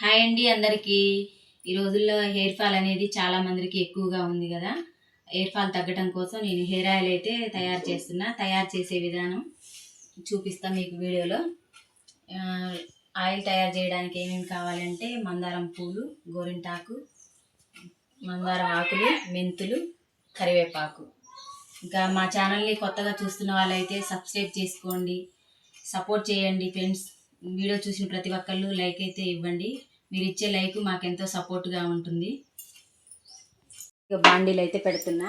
Hi అండి అందరికీ. ఈ రోజుల్లో హెయిర్ ఫాల్ అనేది చాలా మందికి ఎక్కువగా ఉంది కదా. హెయిర్ ఫాల్ తగ్గడం కోసం నేను హెయిర్ ఆయిల్ అయితే తయారు చేస్తున్నా. తయారు చేసే విధానం చూపిస్తాను మీకు వీడియోలో. ఆయిల్ తయారు చేయడానికి ఏమేమి కావాలంటే మందారం పూలు గోరింటాకు మందారం ఆకులు మెంతులు కరివేపాకు. ఇంకా మా ఛానల్ని కొత్తగా చూస్తున్న వాళ్ళైతే సబ్స్క్రైబ్ చేసుకోండి. సపోర్ట్ చేయండి ఫ్రెండ్స్. వీడియో చూసిన ప్రతి ఒక్కళ్ళు లైక్ అయితే ఇవ్వండి. మీరు ఇచ్చే లైక్ మాకెంతో సపోర్ట్గా ఉంటుంది. ఇక బాండీలు అయితే పెడుతున్నా.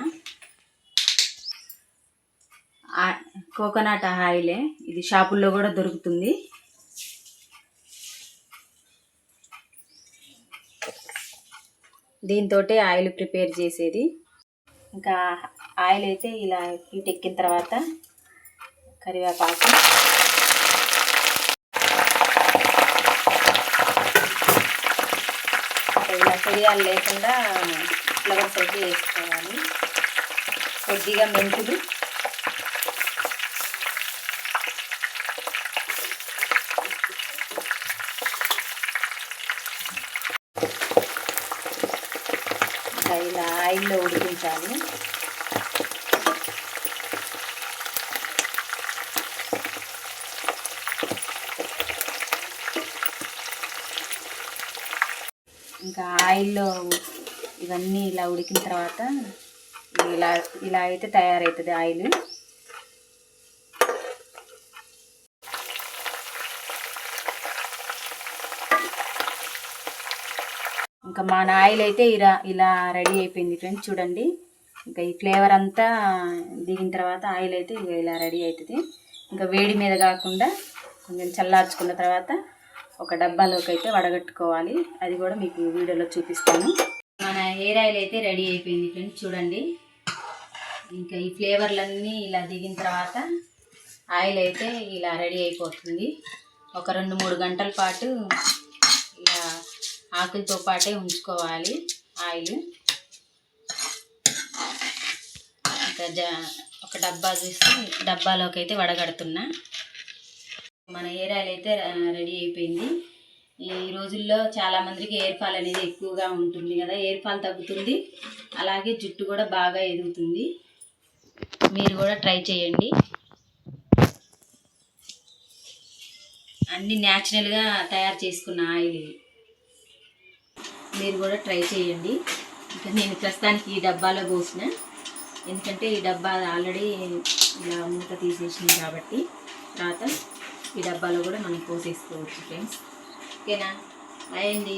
కోకోనట్ ఆయిలే. ఇది షాపుల్లో కూడా దొరుకుతుంది. దీంతో ఆయిల్ ప్రిపేర్ చేసేది. ఇంకా ఆయిల్ అయితే ఇలా హీట్ ఎక్కిన తర్వాత కరివేపాకు. మిరియాలు లేకుండా ఫ్లవర్స్ అయితే వేసుకోవాలి. కొద్దిగా మెంతులు. ఇలా ఆయిల్లో ఉడికించాలి. ఇంకా ఆయిల్లో ఇవన్నీ ఇలా ఉడికిన తర్వాత ఇలా ఇలా అయితే తయారవుతుంది ఆయిల్. ఇంకా మన ఆయిల్ అయితే ఇలా ఇలా రెడీ అయిపోయింది ఫ్రెండ్స్ చూడండి. ఇంకా ఈ ఫ్లేవర్ అంతా దిగిన తర్వాత ఆయిల్ అయితే ఇక ఇలా రెడీ అవుతుంది ఇంకా వేడి మీద కాకుండా కొంచెం చల్లార్చుకున్న తర్వాత ఒక డబ్బాలోకి అయితే వడగట్టుకోవాలి. అది కూడా మీకు వీడియోలో చూపిస్తాను. మన హెయిర్ ఆయిల్ అయితే రెడీ అయిపోయింది ఫ్రెండ్స్ చూడండి. ఇంకా ఈ ఫ్లేవర్లన్నీ ఇలా దిగిన తర్వాత ఆయిల్ అయితే ఇలా రెడీ అయిపోతుంది. ఒక రెండు మూడు గంటల పాటు ఇలా ఆకులతో పాటే ఉంచుకోవాలి ఆయిల్. ఇంకా ఒక డబ్బా చూసి డబ్బాలోకి అయితే వడగడుతున్నా. మన హెయిర్ ఆయిల్ అయితే రెడీ అయిపోయింది. ఈ రోజుల్లో చాలా మందికి హెయిర్ ఫాల్ అనేది ఎక్కువగా ఉంటుంది కదా హెయిర్ ఫాల్ తగ్గుతుంది. అలాగే జుట్టు కూడా బాగా ఎదుగుతుంది. మీరు కూడా ట్రై చేయండి. అన్ని న్యాచురల్గా తయారు చేసుకున్న ఆయిల్ మీరు కూడా ట్రై చేయండి. ఇంకా నేను ప్రస్తుతానికి ఈ డబ్బాలో పోసిన. ఎందుకంటే ఈ డబ్బా ఆల్రెడీ ఇలా మూత తీసేసింది కాబట్టి తర్వాత ఈ డబ్బాలో కూడా మనం పోసేసుకోవచ్చు ఫ్రెండ్స్ ఓకేనా? అయ్యండి.